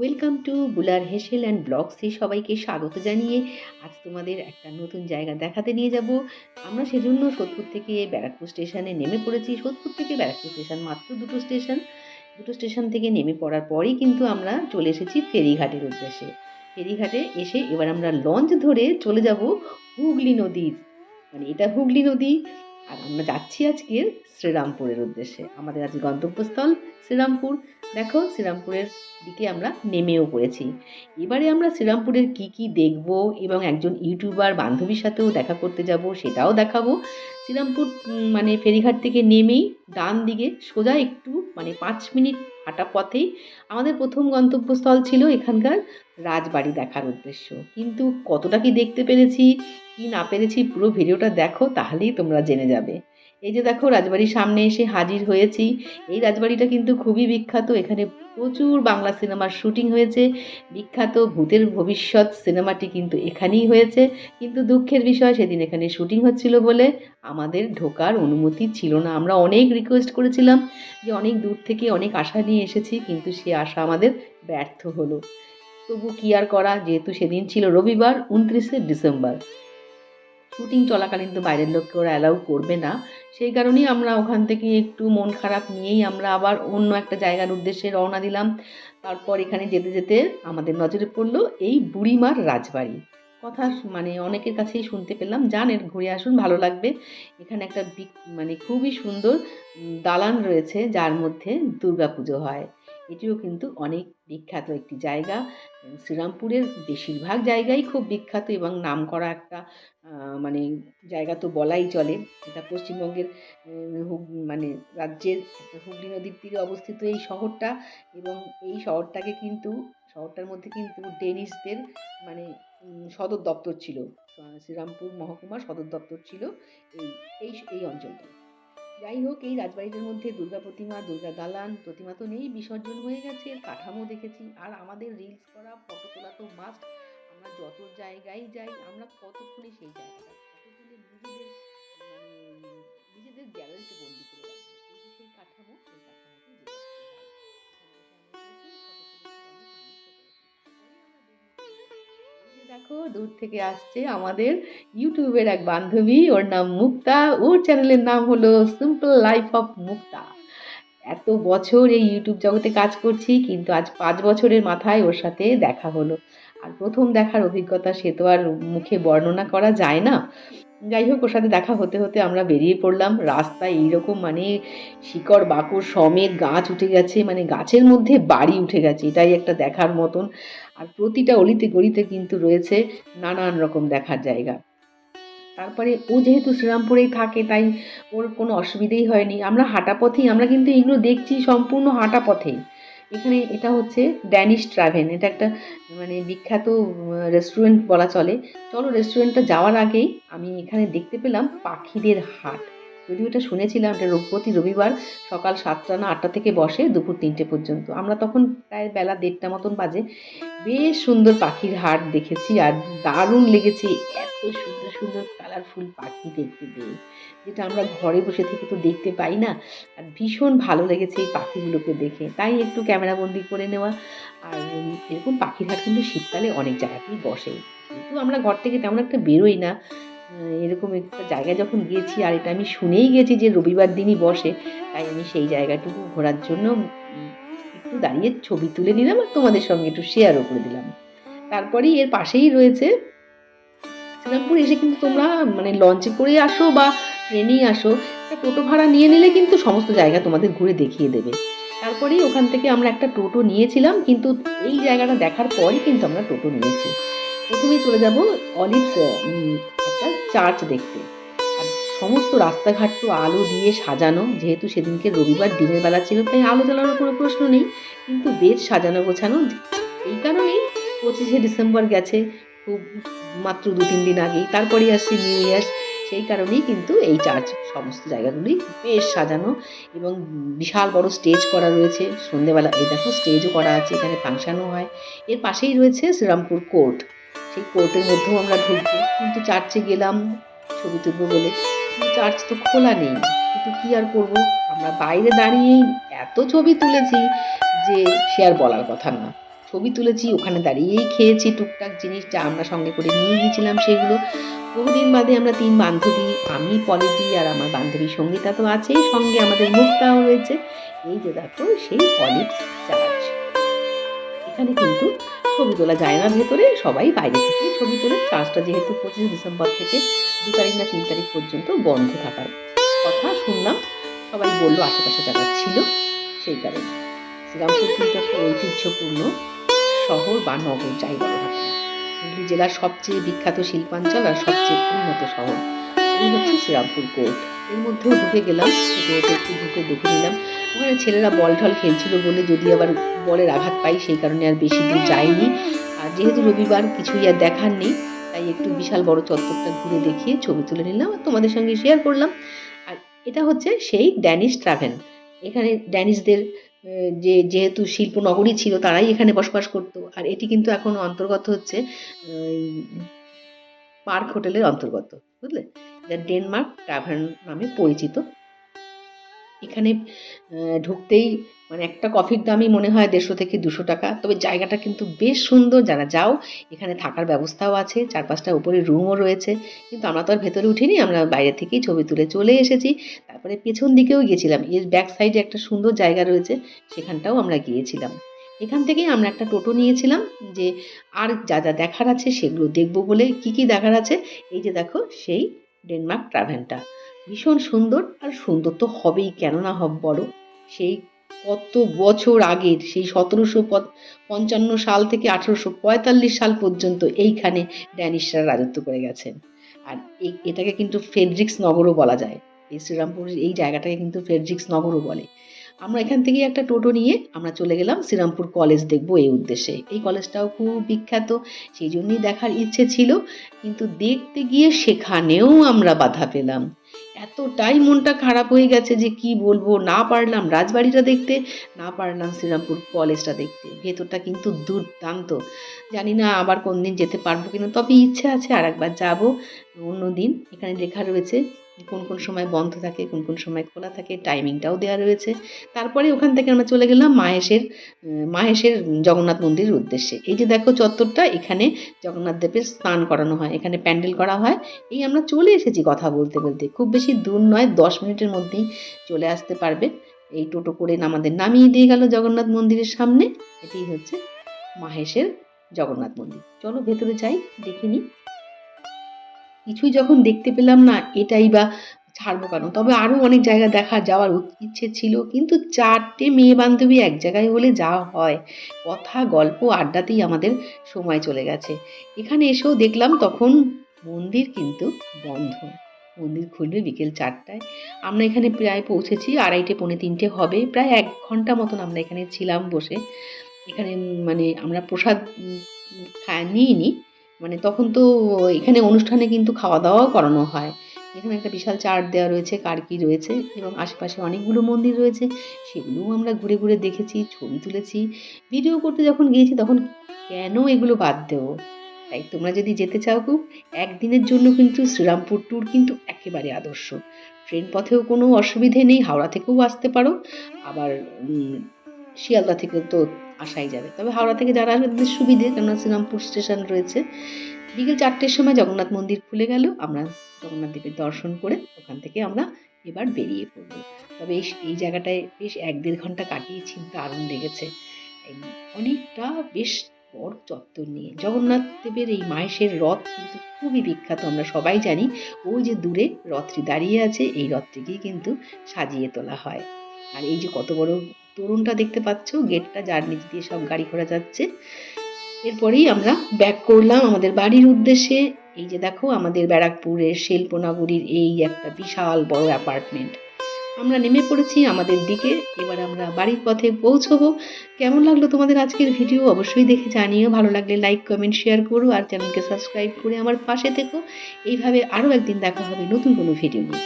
Welcome to বুলার হেসেল and ব্লগসে সবাইকে স্বাগত জানিয়ে আজ তোমাদের একটা নতুন জায়গা দেখাতে নিয়ে যাব। আমরা সেজন্য সোদপুর থেকে ব্যারাকপুর স্টেশনে নেমে পড়েছি। সোদপুর থেকে ব্যারাকপুর স্টেশন মাত্র দুটো স্টেশন। দুটো স্টেশন থেকে নেমে পড়ার পরেই কিন্তু আমরা চলে এসেছি ফেরিঘাটের উদ্দেশ্যে। ফেরিঘাটে এসে এবার আমরা লঞ্চ ধরে চলে যাব হুগলি নদীর। মানে এটা হুগলি নদী আর আমরা যাচ্ছি আজকের শ্রীরামপুরের উদ্দেশ্যে। আমাদের আজ গন্তব্যস্থল শ্রীরামপুর। দেখো, শ্রীরামপুরের দিকে আমরা নেমেও পড়েছি। এবারে আমরা শ্রীরামপুরের কি কি দেখব এবং একজন ইউটিউবার বান্ধবীর সাথেও দেখা করতে যাব, সেটাও দেখাবো। শ্রীরামপুর মানে ফেরিঘাট থেকে নেমেই ডান দিকে সোজা একটু মানে পাঁচ মিনিট হাঁটা পথেই আমাদের প্রথম গন্তব্যস্থল ছিল এখানকার রাজবাড়ি দেখার উদ্দেশ্য। কিন্তু কতটা কি দেখতে পেরেছি, কি না পেরেছি পুরো ভিডিওটা দেখো, তাহলেই তোমরা জেনে যাবে। এই যে দেখো, রাজবাড়ির সামনে এসে হাজির হয়েছি। এই রাজবাড়িটা কিন্তু খুবই বিখ্যাত। এখানে প্রচুর বাংলা সিনেমার শুটিং হয়েছে। বিখ্যাত ভূতের ভবিষ্যৎ সিনেমাটি কিন্তু এখানেই হয়েছে। কিন্তু দুঃখের বিষয়, সেদিন এখানে শুটিং হচ্ছিল বলে আমাদের ঢোকার অনুমতি ছিল না। আমরা অনেক রিকোয়েস্ট করেছিলাম যে অনেক দূর থেকে অনেক আশা নিয়ে এসেছি, কিন্তু সে আশা আমাদের ব্যর্থ হলো। তবু কি আর করা? যেহেতু সেদিন ছিল রবিবার, উনত্রিশে ডিসেম্বর। শুটিং চলাকালীন তো বাইরের লোককে ওরা অ্যালাউ করবে না। সেই কারণেই আমরা ওখান থেকে একটু মন খারাপ নিয়েই আমরা আবার অন্য একটা জায়গার উদ্দেশ্যে রওনা দিলাম। তারপর এখানে যেতে যেতে আমাদের নজরে পড়ল এই বুড়িমার রাজবাড়ি। কথা মানে অনেকের কাছেই শুনতে পেলাম, যান, এর ঘুরে আসুন, ভালো লাগবে। এখানে একটা মানে খুবই সুন্দর দালান রয়েছে, যার মধ্যে দুর্গাপুজো হয়। এটিও কিন্তু অনেক বিখ্যাত একটি জায়গা। শ্রীরামপুরের বেশিরভাগ জায়গাই খুব বিখ্যাত এবং নামকরা একটা আহ, মানে জায়গা তো বলাই চলে। এটা পশ্চিমবঙ্গের মানে রাজ্যের একটা হুগলি নদীর তীরে অবস্থিত এই শহরটা এবং এই শহরটাকে কিন্তু শহরটার মধ্যে কিন্তু ডেনিশদের মানে সদর দপ্তর ছিল। শ্রীরামপুর মহকুমার সদর দপ্তর ছিল এই এই এই অঞ্চলটা। যাই হোক, এই রাজবাড়িটার মধ্যে দুর্গা প্রতিমা, দুর্গা দালান, প্রতিমা তো নেই, বিসর্জন হয়ে গেছে, কাঠামো দেখেছি, আর আমাদের রিলস করা ফটো তোলা তো মাস্ট আমরা যত জায়গায় যাই, আমরা কতক্ষণে সেই জায়গাটা তুলে নিজেদের মানে নিজেদের গ্যালারিতে বন্দি করে রাখব সেই কাঠামো, সেই কাঠামোতে দেখো, দূর থেকে আসছে আমাদের ইউটিউবের এক বান্ধবী। ওর নাম মুক্তা। ওর চ্যানেলের নাম হলো সিম্পল লাইফ অফ মুক্তা। এত বছর এই ইউটিউব জগতে কাজ করছি, কিন্তু আজ পাঁচ বছরের মাথায় ওর সাথে দেখা হলো। আর প্রথম দেখার অভিজ্ঞতা সে তো আর মুখে বর্ণনা করা যায় না। যাই হোক, ওর সাথে দেখা হতে হতে আমরা বেরিয়ে পড়লাম। রাস্তায় এইরকম মানে শিকড় বাকড় সমেত গাছ উঠে গেছে মানে গাছের মধ্যে বাড়ি উঠে গেছে, এটাই একটা দেখার মতন। আর প্রতিটা অলিতে গলিতে কিন্তু রয়েছে নানান রকম দেখার জায়গা। তারপরে ও যেহেতু শ্রীরামপুরেই থাকে, তাই ওর কোনো অসুবিধেই হয়নি। আমরা হাঁটা পথেই, আমরা কিন্তু এগুলো দেখছি সম্পূর্ণ হাঁটা পথেই। এখানে এটা হচ্ছে ড্যানিশ ট্রাভেন এটা একটা মানে বিখ্যাত রেস্টুরেন্ট বলা চলে। চলো রেস্টুরেন্টটা যাওয়ার আগেই আমি এখানে দেখতে পেলাম পাখিদের হাট। যদিও এটা শুনেছিলাম এটা প্রতি রবিবার সকাল সাতটা না আটটা থেকে বসে দুপুর তিনটে পর্যন্ত। আমরা তখন প্রায় বেলা দেড়টা মতন বাজে। বেশ সুন্দর পাখির হাট দেখেছি আর দারুণ লেগেছে এত সুন্দর সুন্দর কালারফুল পাখি দেখতে পেয়ে যেটা আমরা ঘরে বসে থেকে তো দেখতে পাই না। আর ভীষণ ভালো লেগেছে এই পাখিগুলোকে দেখে। তাই একটু ক্যামেরাবন্দি করে নেওয়া। আর এরকম পাখির হাট কিন্তু শীতকালে অনেক জায়গাতেই বসে। কিন্তু আমরা ঘর থেকে তেমন একটা বেরোই না। এরকম একটা জায়গায় যখন গিয়েছি, আর এটা আমি শুনেই গেছি যে রবিবার দিনই বসে, তাই আমি সেই জায়গাটুকু ঘোরার জন্য একটু দাঁড়িয়ে ছবি তুলে নিলাম আর তোমাদের সঙ্গে একটু শেয়ারও করে দিলাম। তারপরেই এর পাশেই রয়েছে শ্রীরামপুর, এসে কিন্তু তোমরা মানে লঞ্চে করে আসো বা ট্রেনেই আসো টোটো ভাড়া নিয়ে নিলে কিন্তু সমস্ত জায়গা তোমাদের ঘুরে দেখিয়ে দেবে। তারপরেই ওখান থেকে আমরা একটা টোটো নিয়েছিলাম, কিন্তু এই জায়গাটা দেখার পরই কিন্তু আমরা টোটো নিয়েছি। প্রথমেই চলে যাব অলিভস একটা চার্চ দেখতে। আর সমস্ত রাস্তাঘাট তো আলো দিয়ে সাজানো, যেহেতু সেদিনকে রবিবার, দিনের বেলা ছিল, তাই আলো জ্বালানোর কোনো প্রশ্ন নেই, কিন্তু বেশ সাজানো গোছানো। এই কারণেই পঁচিশে ডিসেম্বর গেছে, খুব মাত্র দু তিন দিন আগেই। তারপরেই আসছে নিউ ইয়ার্স সেই কারণেই কিন্তু এই চার্চ সমস্ত জায়গাগুলি বেশ সাজানো এবং বিশাল বড় স্টেজ করা রয়েছে। সন্ধেবেলা, এই দেখো স্টেজও করা আছে, এখানে ফাংশনও হয়। এর পাশেই রয়েছে শ্রীরামপুর কোর্ট সেই কোর্টের মধ্যেও আমরা ঢুকবো। কিন্তু চার্চে গেলাম, ছবি তুলবো বলে। কিন্তু চার্চ তো খোলা নেই। কিন্তু কি আর করব? আমরা বাইরে দাঁড়িয়েই এত ছবি তুলেছি যে সে আর বলার কথা না। ছবি তুলেছি, ওখানে দাঁড়িয়েই খেয়েছি টুকটাক জিনিস যা আমরা সঙ্গে করে নিয়ে গিয়েছিলাম সেগুলো। বহুদিন বাদে আমরা তিন বান্ধবী, আমি, পলিদি আর আমার বান্ধবী সঙ্গীতা তো আছেই, সঙ্গে আমাদের মুক্তাও রয়েছে। এই যে দেখো, সেই পলিক্স চার্চ এখানে কিন্তু ছবি তোলা যায় না ভেতরে, সবাই বাইরে থেকে ছবি তোলে। চার্চটা যেহেতু পঁচিশে ডিসেম্বর থেকে দু তারিখ না তিন তারিখ পর্যন্ত বন্ধ থাকার কথা শুনলাম। সবাই বলল আশেপাশে যারা ছিল সেই কারণে। শ্রীরামপুর কিন্তু একটা ঐতিহ্যপূর্ণ শহর বা নগর যাই বলো কেন। হুগলি জেলার সবচেয়ে বিখ্যাত শিল্পাঞ্চল আর সবচেয়ে উন্নত শহর। এই হচ্ছে শ্রীরামপুর কোর্ট এর মধ্যেও ঢুকে গেলাম। একটু ঢুকে দেখে নিলাম। ওখানে ছেলেরা বল টল খেলছিল বলে যদি আবার বলের আঘাত পাই, সেই কারণে আর বেশি দূর যাইনি আর যেহেতু রবিবার কিছুই আর দেখার নেই, তাই একটু বিশাল বড় চত্বরটা ঘুরে দেখিয়ে ছবি তুলে নিলাম আর তোমাদের সঙ্গে শেয়ার করলাম। আর এটা হচ্ছে সেই ড্যানিশ ট্রাভেল। এখানে ড্যানিশদের যে যেহেতু শিল্প নগরী ছিল, তারাই এখানে বসবাস করতো। আর এটি কিন্তু এখন অন্তর্গত হচ্ছে পার্ক হোটেলের অন্তর্গত, বুঝলে? এটা ডেনমার্ক ট্রাভেল নামে পরিচিত। এখানে ঢুকতেই মানে একটা কফির দামই মনে হয় দেড়শো থেকে দুশো টাকা। তবে জায়গাটা কিন্তু বেশ সুন্দর। যারা যাও, এখানে থাকার ব্যবস্থাও আছে। চার পাঁচটা উপরে রুমও রয়েছে। কিন্তু আমরা তো আর ভেতরে উঠিনি। আমরা বাইরে থেকেই ছবি তুলে চলে এসেছি। তারপরে পেছন দিকেও গিয়েছিলাম। এর ব্যাক সাইডে একটা সুন্দর জায়গা রয়েছে। সেখানটাও আমরা গিয়েছিলাম। এখান থেকেই আমরা একটা টোটো নিয়েছিলাম যে, আর যা যা দেখার আছে সেগুলো দেখব বলে কি কি দেখার আছে? এই যে দেখো, সেই ডেনমার্ক ট্রাভেলটা ভীষণ সুন্দর আর সুন্দর তো হবেই কেন না হব বড়। সেই কত বছর আগের, সেই সতেরোশো পঞ্চান্ন সাল থেকে আঠেরোশো পঁয়তাল্লিশ সাল পর্যন্ত এইখানে ড্যানিশরা রাজত্ব করে গেছেন। আর এই এটাকে কিন্তু ফেডরিক্স নগরও বলা যায়। এই শ্রীরামপুরের এই জায়গাটাকে কিন্তু ফেডরিক্স নগরও বলে। আমরা এখান থেকে একটা টোটো নিয়ে আমরা চলে গেলাম শ্রীরামপুর কলেজ দেখব এই উদ্দেশ্যে। এই কলেজটাও খুব বিখ্যাত, সেই জন্যই দেখার ইচ্ছে ছিল। কিন্তু দেখতে গিয়ে সেখানেও আমরা বাধা পেলাম। এতটাই মনটা খারাপ হয়ে গেছে যে কি বলব? না পারলাম রাজবাড়িটা দেখতে, না পারলাম শ্রীরামপুর কলেজটা দেখতে। ভেতরটা কিন্তু দুর্দান্ত। জানি না আবার কোন দিন যেতে পারব কিনা, তবে ইচ্ছে আছে আর একবার যাব। অন্য দিন এখানে লেখা রয়েছে কোন কোন সময় বন্ধ থাকে, কোন কোন সময় খোলা থাকে টাইমিংটাও দেওয়া রয়েছে। তারপরে ওখান থেকে আমরা চলে গেলাম মাহেশের মাহেশের জগন্নাথ মন্দিরের উদ্দেশ্যে। এই যে দেখো চত্বরটা, এখানে জগন্নাথ দেবের স্নান করানো হয়, এখানে প্যান্ডেল করা হয়। এই আমরা চলে এসেছি কথা বলতে বলতে। খুব বেশি দূর নয়, দশ মিনিটের মধ্যেই চলে আসতে পারবে। এই টোটো করে আমাদের নামিয়ে দিয়ে গেল জগন্নাথ মন্দিরের সামনে। এটি হচ্ছে মাহেশের জগন্নাথ মন্দির। চলো ভেতরে যাই দেখিনি কিছুই যখন দেখতে পেলাম না, এটাই বা ছাড়বো কেন? তবে আরও অনেক জায়গা দেখা যাওয়ার ইচ্ছে ছিল, কিন্তু চারটে মেয়ে বান্ধবী এক জায়গায় হলে যা হয়। কথা, গল্প, আড্ডাতেই আমাদের সময় চলে গেছে। এখানে এসেও দেখলাম তখন মন্দির কিন্তু বন্ধ। মন্দির খুলবে বিকেল চারটায়। আমরা এখানে প্রায় পৌঁছেছি, আড়াইটে, পৌনে তিনটে হবে। প্রায় এক ঘণ্টা মতন আমরা এখানে ছিলাম বসে। এখানে মানে আমরা প্রসাদ নিইনি। মানে তখন তো এখানে অনুষ্ঠানে কিন্তু খাওয়া দাওয়াও করানো হয়। এখানে একটা বিশাল চার্ট দেওয়া রয়েছে, কার্কি রয়েছে এবং আশেপাশে অনেকগুলো মন্দির রয়েছে। সেগুলোও আমরা ঘুরে ঘুরে দেখেছি, ছবি তুলেছি। ভিডিও করতে যখন গিয়েছি তখন কেন এগুলো বাদ দেবো? তাই তোমরা যদি যেতে চাও খুব, একদিনের জন্য কিন্তু শ্রীরামপুর ট্যুর কিন্তু একেবারে আদর্শ। ট্রেন পথেও কোনো অসুবিধে নেই, হাওড়া থেকেও আসতে পারো। আবার শিয়ালদা থেকে তো আসাই যাবে। তবে হাওড়া থেকে যারা আসবে তাদের সুবিধে, কেননা শ্রীরামপুর স্টেশন রয়েছে। বিকেল চারটের সময় জগন্নাথ মন্দির খুলে গেল। আমরা জগন্নাথ দেবের দর্শন করে ওখান থেকে আমরা এবার বেরিয়ে পড়ব। তবে এই এই জায়গাটায় বেশ এক দেড় ঘণ্টা কাটিয়েছি দারুণ লেগেছে। অনেকটা বেশ বড় চত্বর নিয়ে। জগন্নাথ দেবের এই মাহেশের রথ কিন্তু খুবই বিখ্যাত, আমরা সবাই জানি। ওই যে দূরে রথটি দাঁড়িয়ে আছে, এই রথটিকেই কিন্তু সাজিয়ে তোলা হয়। আর এই যে কত বড় তরুণটা দেখতে পাচ্ছ গেটটা যার নিচ দিয়ে সব গাড়ি ঘোড়া যাচ্ছে। এরপরেই আমরা ব্যাক করলাম আমাদের বাড়ির উদ্দেশ্যে। এই যে দেখো, আমাদের ব্যারাকপুরের শিল্পনগরীর এই একটা বিশাল বড় অ্যাপার্টমেন্ট আমরা নেমে পড়েছি আমাদের দিকে, এবার আমরা বাড়ির পথে পৌঁছবো। কেমন লাগল তোমাদের আজকের ভিডিও অবশ্যই দেখে জানিও। ভালো লাগলে লাইক কমেন্ট শেয়ার করো আর চ্যানেলকে সাবস্ক্রাইব করে আমার পাশে থেকো। এইভাবে আরও একদিন দেখা হবে নতুন কোনো ভিডিও নিয়ে।